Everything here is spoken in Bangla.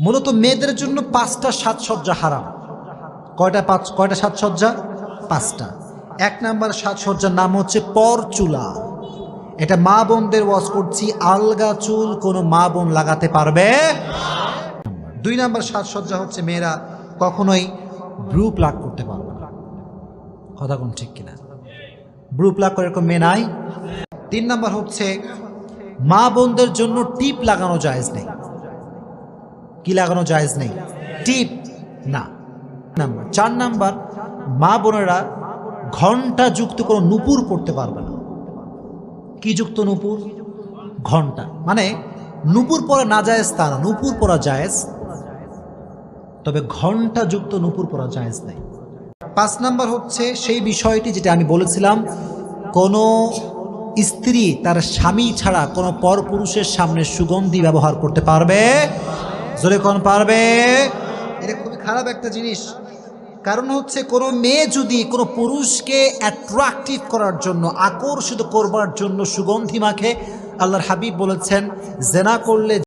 মূলত মেয়েদের জন্য পাঁচটা সাজসজ্জা হারাম। কয়টা পাঁচ, কয়টা সাজসজ্জা? পাঁচটা। এক নাম্বার সাজসজ্জার নাম হচ্ছে পরচুলা। এটা মা বোনদের ওয়াজ করছি, আলগা চুল কোনো মা বোন লাগাতে পারবে? দুই নাম্বার সাজসজ্জা হচ্ছে মেয়েরা কখনোই ব্রু প্লাগ করতে পারবে না। কথা কোন ঠিক কিনা? ব্রু প্লাগ করে এরকম মেয়ে নাই। তিন নাম্বার হচ্ছে মা বোনদের জন্য টিপ লাগানো জায়েজ নেই। কি লাগানো জায়েজ নেই? টিপ, না। নাম্বার। চার নাম্বার, মা বোনেরা ঘণ্টা যুক্ত কোনো নুপুর পড়তে পারবে না। কি যুক্ত নুপুর? ঘণ্টা। মানে নুপুর পরা না জায়েজ তা না, নুপুর পরা জায়েজ। তবে ঘণ্টা যুক্ত নুপুর পরা জায়েজ নেই। পাঁচ নাম্বার হচ্ছে সেই বিষয়টি যেটা আমি বলেছিলাম, কোনো স্ত্রী তার স্বামী ছাড়া কোনো পরপুরুষের সামনে সুগন্ধি ব্যবহার করতে পারবে জোরে কোন পারবে? এটা খুবই খারাপ একটা জিনিস। কারণ হচ্ছে কোনো মেয়ে যদি কোনো পুরুষকে অ্যাট্রাকটিভ করার জন্য, আকর্ষিত করবার জন্য সুগন্ধি মাখে, আল্লাহর হাবিব বলেছেন, জেনা করলে